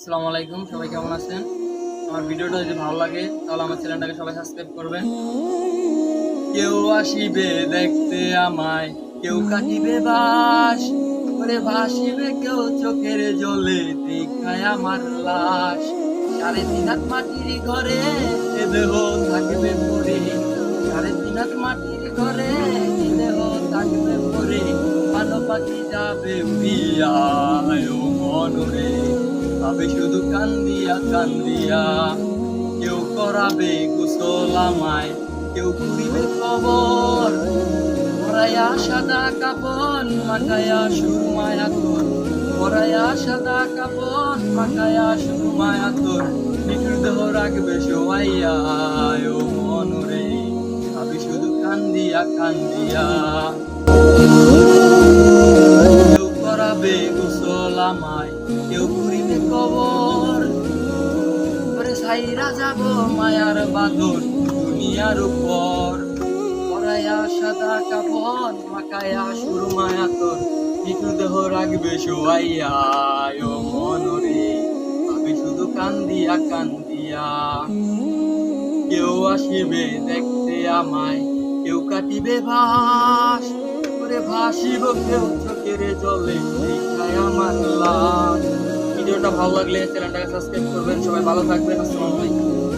আসসালামু আলাইকুম, সবাই কেমন আছেন? আমার ভিডিওটা যদি ভালো লাগে, তাহলে আমার চ্যানেলটাকে সবাই সাবস্ক্রাইব করবেন। কেউ আসিবে দেখতে আমায়, কেউ কাটিবে বাস করে ভাসিবে কেউ চোখের জলে দেখায় আমার লাশ। সাড়ে তিন হাত মাটির ঘরে দেহ থাকবে পরে সাড়ে তিন হাত মাটির ঘরে দেহ থাকবে পরে ভালো পাখি যাবে ও মনরে। ভাবে শুধু কান্দিয়া কান্দিয়া। কেউ করাবে গোসল আমায়, কেউ করিবে খবর। পরাইয়া সাদা কাপন মাখায়া সুরমায়া তোর পরাইয়া সাদা কাপন মাখায়া সুরমায়া তোর নিঠুর দেহ রাখবে সবাইয়া ও মনরে। ভাবি শুধু কান্দিয়া কান্দিয়া। কেউ করিবে কবর। করে সাইরা যাব মায়ার বাদর দুনিয়ার উপর। পরায়া সাদা কাপড় মাকায়া সুর মায়া তোর নিটু দেহ রাখবে শোয়াইয়া ও মনরে আমি শুধু কান্দিয়া কান্দিয়া। কেউ আসিবে দেখতে আমায়, কেউ কাটিবে ভাস। করে ভাসিব কেউ চোখের জলে আমার লাশ। ভিডিওটা ভালো লাগলে চ্যানেলটাকে সাবস্ক্রাইব করবেন। সবাই ভালো থাকবেন। আসসালামু আলাইকুম।